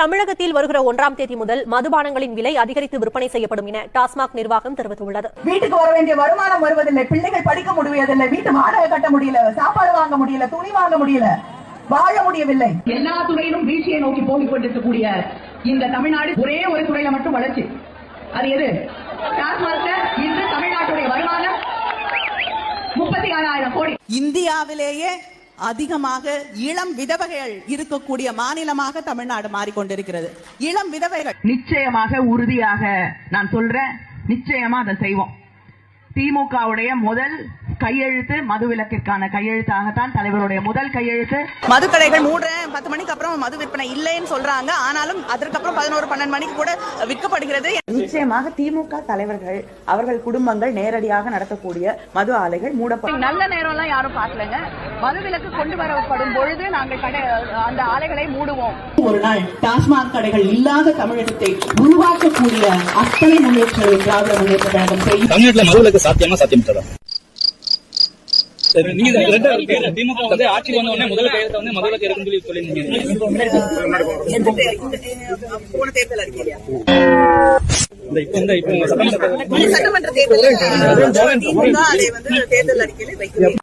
தமிழகத்தில் வருகிற ஒன்றாம் தேதி முதல் மதுபானங்களின் விலை அதிகரித்து விற்பனை செய்யப்படும் என டாஸ்மாக் நிர்வாகம் தெரிவித்துள்ளது. வீட்டுக்கு வர வேண்டிய வருமானம் வருவதில்லை. பிள்ளைகள் படிக்க முடியவில்லை வீட்டு வாடகை கட்ட முடியல. சாப்பாடு வாங்க முடியல. துணி வாங்க முடியல. வாழ முடியவில்லை. எல்லா துறையிலும் வீழ்ச்சியை நோக்கி போகிக் கொண்டிருக்கக்கூடிய இந்த தமிழ்நாடு ஒரே ஒரு துறையில மட்டும் வளர்ச்சி. அது எது? டாஸ்மாக் இன்று தமிழ்நாட்டுடைய வருமானம் முப்பத்தி ஆறாயிரம் கோடி. இந்தியாவிலேயே அதிகமாக இளம் விதவைகள் இருக்கக்கூடிய மாநிலமாக தமிழ்நாடு மாறிக்கொண்டிருக்கிறது. இளம் விதவைகள். நிச்சயமாக உறுதியாக நான் சொல்றேன் நிச்சயமா அதை செய்வோம். திமுகவுடைய முதல் கையெழுத்து மதுவிலக்கிற்கான கையெழுத்தாகத்தான் தலைவருடைய முதல் கையெழுத்து. மதுக்கடைகள் மூடுறேன். பத்து மணிக்கு அப்புறம் மது விற்பனை இல்லைன்னு சொல்றாங்க. ஆனாலும் அதற்கப்புறம் பதினோரு பன்னெண்டு மணிக்கு கூட விற்கப்படுகிறது. நிச்சயமாக திமுக தலைவர்கள் அவர்கள் குடும்பங்கள் நேரடியாக நடத்தக்கூடிய மது ஆலைகள் மூடப்படும் நல்ல நேரம் எல்லாம் யாரும் பார்க்கலங்க. மதுவிலக்கு கொண்டு வரப்படும் பொழுது நாங்கள் கடை அந்த ஆலைகளை மூடுவோம். ஒரு நாள் டாஸ்மாக் கடைகள் இல்லாத தமிழகத்தை உருவாக்கக்கூடிய அத்தனை முன்னேற்றங்களை திராவிட முன்னேற்ற கழகம் செய்யும். தமிழ்நாட்டுல மதுவிலக்கு சாத்தியமா சாத்தியமற்றதா சரி, நீங்க. திமுக வந்து ஆட்சிக்கு வந்த உடனே முதல் கையெழுத்த வந்து சொல்லி சொல்லியிருந்தீங்க. உங்க சட்டமன்ற தேர்தல். திமுக அதை வந்து தேர்தல் அறிக்கையில வைக்கிறது